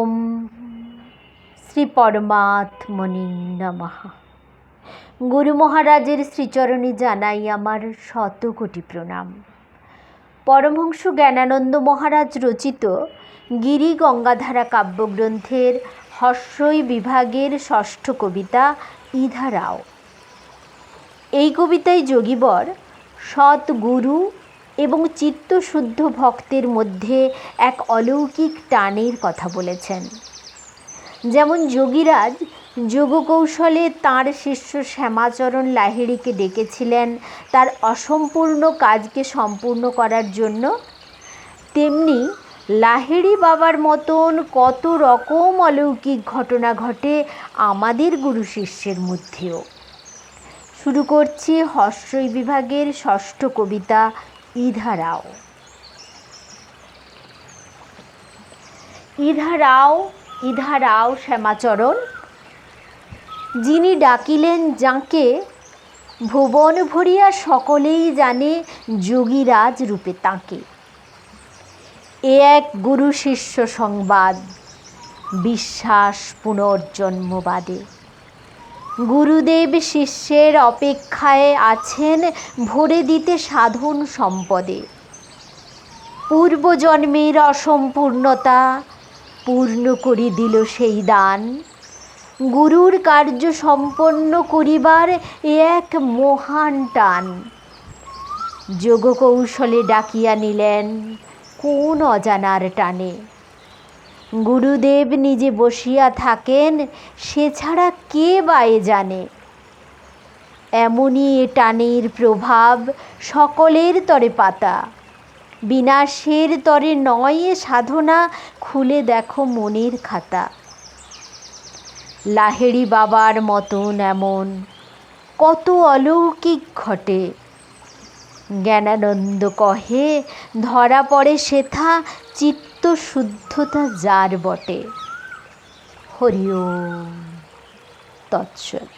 ওম শ্রী পরমাত্মনি নমঃ গুরু মহারাজের শ্রীচরণে জানাই আমার শত কোটি প্রণাম। পরমহংস জ্ঞানানন্দ মহারাজ রচিত গিরি গঙ্গাধারা কাব্যগ্রন্থের হর্ষই বিভাগের ষষ্ঠ কবিতা ইধারাও। এই কবিতায় যোগীবর সৎ গুরু এবং চিত্তশুদ্ধ ভক্তের মধ্যে এক অলৌকিক টানের কথা বলেছেন। যেমন যোগীরাজ যোগকৌশলে তাঁর শিষ্য শ্যামাচরণ লাহিড়িকে ডেকেছিলেন তার অসম্পূর্ণ কাজকে সম্পূর্ণ করার জন্য। তেমনি লাহিড়ি বাবার মতন কত রকম অলৌকিক ঘটনা ঘটে আমাদের গুরু শিষ্যের মধ্যেও। শুরু করছি হর্ষই বিভাগের ষষ্ঠ কবিতা ইধারাও ইধারাও ইধারাও শ্যামাচরণ, যিনি ডাকিলেন যাঁকে, ভুবন ভরিয়া সকলেই জানে যোগীরাজ রূপে তাঁকে। এ এক গুরু শিষ্য সংবাদ, বিশ্বাস পুনর্জন্মবাদে গুরুদেব শিষ্যের অপেক্ষায় আছেন ভরে দিতে সাধন সম্পদে। পূর্বজন্মের অসম্পূর্ণতা পূর্ণ করে দিল সেই দান। গুরুর কার্য সম্পন্ন করিবার এক মহান টান। যোগকৌশলে ডাকিয়া নিলেন, কোন অজানার টানে? গুরুদেব নিজে বসিয়া থাকেন, সে ছাড়া কে বায়ে জানে? এমনই টানের প্রভাব সকলের তরে পাতা। বিনাশের তরে নয় সাধনা, খুলে দেখো মনের খাতা। লাহেড়ি বাবার মতন এমন, কত অলৌকিক ঘটে। জ্ঞানানন্দ কহে, ধরা পড়ে সেথা, চিত্ত শুদ্ধতা যার বটে। হরিও ওম। তৎসৎ।